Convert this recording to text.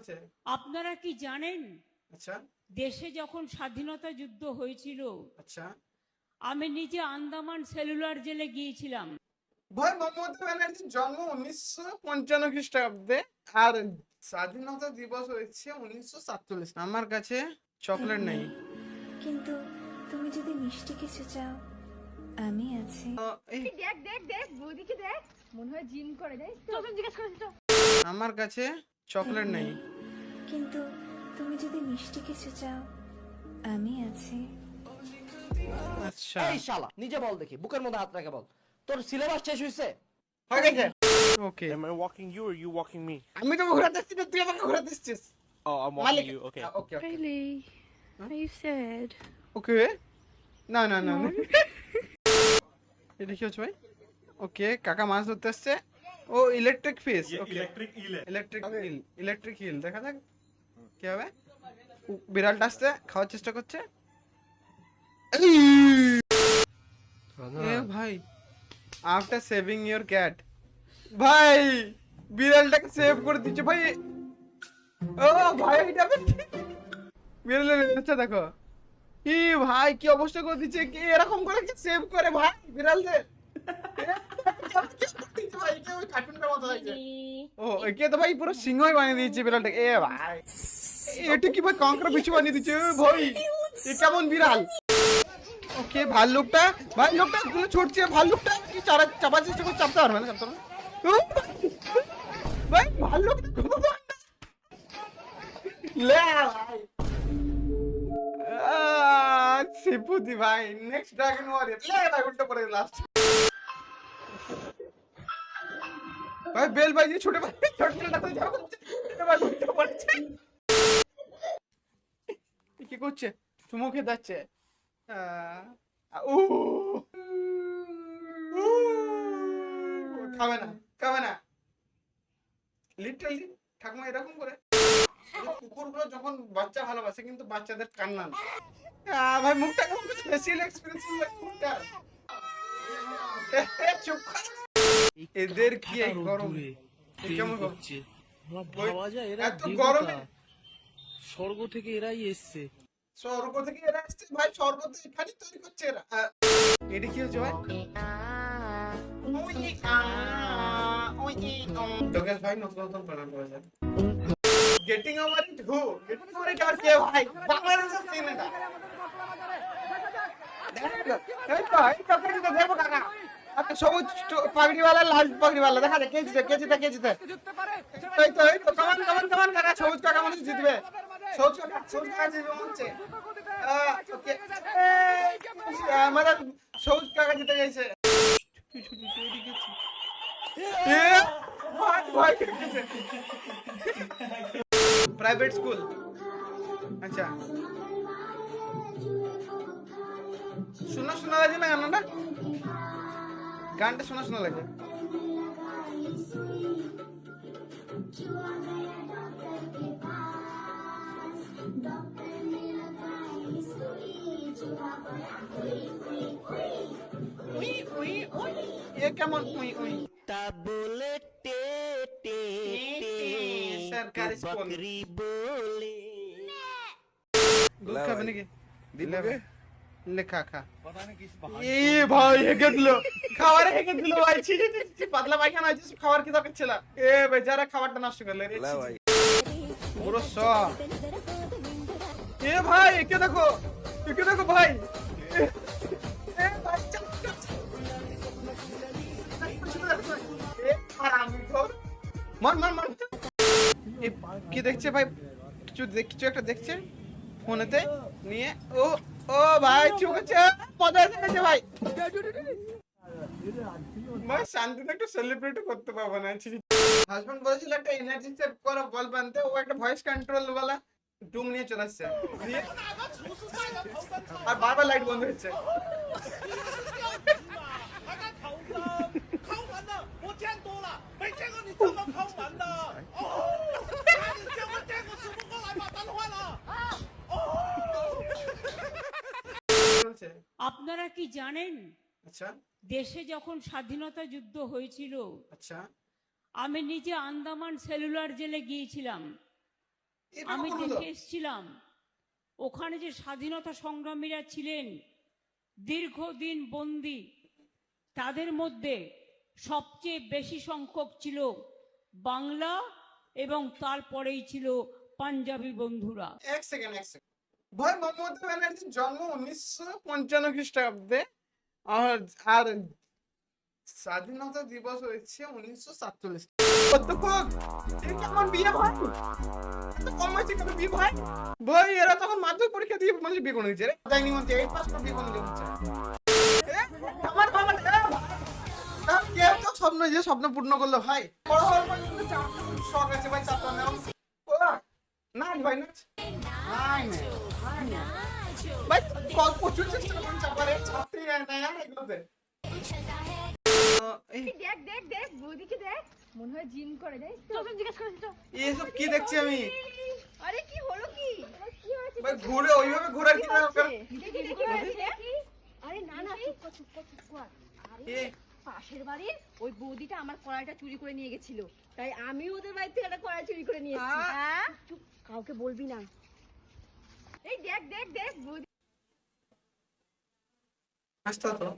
চলছে আপনারা কি জানেন? আচ্ছা। দেশে যখন স্বাধীনতা যুদ্ধ হয়েছিল আচ্ছা। আমি নিজে আন্দামান সেলুলার জেলে গিয়েছিলাম। ভাই মমতা ব্যানার্জির জন্ম উনিশশো পঞ্চান্ন খ্রিস্টাব্দে আর স্বাধীনতা দিবস হয়েছে উনিশশো সাতচল্লিশ। আমার কাছে চকলেট নেই। কিন্তু তুমি যদি মিষ্টি কিছু চাও আমি আছি। দেখ দেখ দেখ বৌদিকে দেখ। মনে হয় জিম করে জানিস তো? জিজ্ঞেস করে তো। আমার কাছে চকলেট নেই। কিন্তু তুমি যদি মিষ্টি কিছু চাও আমি আছি। আচ্ছা। এই শালা নিজে বল দেখি বুকের মধ্যে হাত রেখে বল। তোর সিলেবাস শেষ হয়েছে হয়ে গেছে। Okay Am I walking you or you walking me? আমি তো ঘোরাতে এসেছি না, তুই আমাকে ঘোরাতে এসেছিস Oh, I'm walking you. Okay. Okay okay Really? Are you sad? ওকে না না না না। এটা কি হচ্ছে ভাই? ওকে কাকা মাছ ধরতে আসছে। ও ইলেকট্রিক ওকে ইলেকট্রিক ইলে ইলেকট্রিক হিল ইলেকট্রিক হিল দেখা যাক কি হবে। বিড়ালটা আসছে খাওয়ার চেষ্টা করছে। এ ভাই আফটার সেভিং ইওর ক্যাট ভাই বিড়ালটাকে সেভ করে দিচ্ছে ভাই। ও ভাই এটা বিড়ালের আচ্ছা দেখো। ই ভাই কি অবস্থা করে দিচ্ছে? কি এরকম করে কি সেভ করে ভাই বিড়ালদের? ভাই ওই মতো ও একে তো ভাই পুরো সিংহই বানিয়ে দিয়েছে বিড়ালটাকে। এ ভাই এটা কি ভাই বানিয়ে দিচ্ছে ভাই এ কেমন বিড়াল? ওকে ভাল্লুকটা ভাই লোকটা গুলো ছুটছে ভাল্লুকটা কি চারা চাপার চেষ্টা করে চাপতে পারবে না চাপতে পারবে ভাই শিবুদি ভাই। নেক্সট ড্রাগন ওয়ারিয়র লে ভাই উল্টো পড়ে লাস্ট ভাই বেল বাজিয়ে ছুটে পড়ছে কি করছে চুমু খেতে যাচ্ছে খাবে না খাবে না লিটারালি ঠাকুমা এরকম করে কুকুরগুলো যখন বাচ্চা ভালোবাসে কিন্তু বাচ্চাদের কান্না না ভাই মুখটা কেমন ফেসিয়াল এক্সপিরিয়েন্স মুখটা চুপ। এদের কি এই গরম কেমন ভাবা যায় এরা এত গরমে স্বর্গ থেকে এরাই এসছে। স্বর্গ থেকে এরা আসছে ভাই স্বর্গ তো তৈরি করছে এরা। এটা কি হচ্ছে ভাই। যোগেশ ভাই নতুন নতুন প্রণাম করেছেন getting over it who getting over it আর কে ভাই? বাংলাদেশের সিনেমা এই তো এই তো কাকা। সবুজ পাগড়িওয়ালা, লাল পাগড়িওয়ালা। দেখা যায় কেজিতে কেজিতে কেজিতে এই তো এই তো, কামান কামান কামান, কাকা, সবুজ কাকা মানুষ জিতবে। সবুজ কাকা সবুজ কাকা জিতবে মনে আমাদের সবুজ কাকা জিতে গেছে। প্রাইভেট স্কুল আচ্ছা। শোনা শোনা লাগে না গানটা গানটা শোনা শোনা লাগে উই উই উই এ কেমন উই উই তা বলে টে টে টে, সরকারি স্কুল। বকরি বলে দুধ খাবে নাকি দিলে লে খা। খা এ ভাই হেগে দিল। খাবার হেগে দিল ভাই ছি ছি, পাতলা পায়খানা খাবার কি দরকার ছিল। এ বেচারা খাবারটা নষ্ট করলে রে ছি, ছি। পুরো স এ ভাই একে দেখো একে দেখো ভাই। এ, ভাই। মার মার মার কি দেখছে ভাই? কিছু দেখ- কিছু একটা দেখছে? ফোনেতে নিয়ে ও ও ভাই চুকেছে মজা এসে গেছে ভাই? ভাই শান্তিতে একটু সেলিব্রেট করতে পারব না হাজবেন্ড বলেছিল একটা এনার্জি সেভ করো বলব আনতে ও একটা ভয়েস কন্ট্রোল वाला ডুম নিয়ে চলে আসছে। আর বারবার লাইট বন্ধ হচ্ছে। আপনারা কি জানেন? আচ্ছা। দেশে যখন স্বাধীনতা যুদ্ধ হয়েছিল আচ্ছা। আমি নিজে আন্দামান সেলুলার জেলে গিয়েছিলাম। আমি। দেখে এসেছিলাম ওখানে যে স্বাধীনতা সংগ্রামীরা ছিলেন দীর্ঘদিন বন্দি তাদের মধ্যে সবচেয়ে বেশি সংখ্যক ছিল বাংলা এবং তারপরেই ছিল পাঞ্জাবি বন্ধুরা। এক সেকেন্ড এক সেকেন্ড। ভাই মমতা ব্যানার্জির জন্ম উনিশশো পঞ্চান্ন খ্রিস্টাব্দে। আর স্বাধীনতা দিবস হয়েছে উনিশশো সাতচল্লিশ। পরীক্ষা দিয়ে তো স্বপ্ন, যে স্বপ্ন পূর্ণ করল, ভাই? শখ আছে, ভাই ভাই ভাই প্রচুর চেষ্টা করুন চাপারে। ছাত্রী নাই না এগুলোতে দেখ। দেখ দেখ বৌদিকে দেখ। মনে হয় জিম করে জানিস তো? জিজ্ঞেস করে এসব কি দেখছি আমি? আরে কি হলো কি? কি হয়েছে? ভাই ঘুরে ওইভাবে ঘোরার কি দরকার? দেখি দেখি দেখি। আরে না না চুপ কর চুপ কর চুপ কর। আরে পাশের বাড়ির ওই বৌদিটা আমার কড়াইটা চুরি করে নিয়ে গেছিল। তাই আমি ওদের বাড়ি থেকে একটা কড়াই চুরি করে নিয়ে এসেছি। হ্যাঁ কাউকে বলবি না। এই দেখ দেখ দেখ বৌদি। আসতে হতো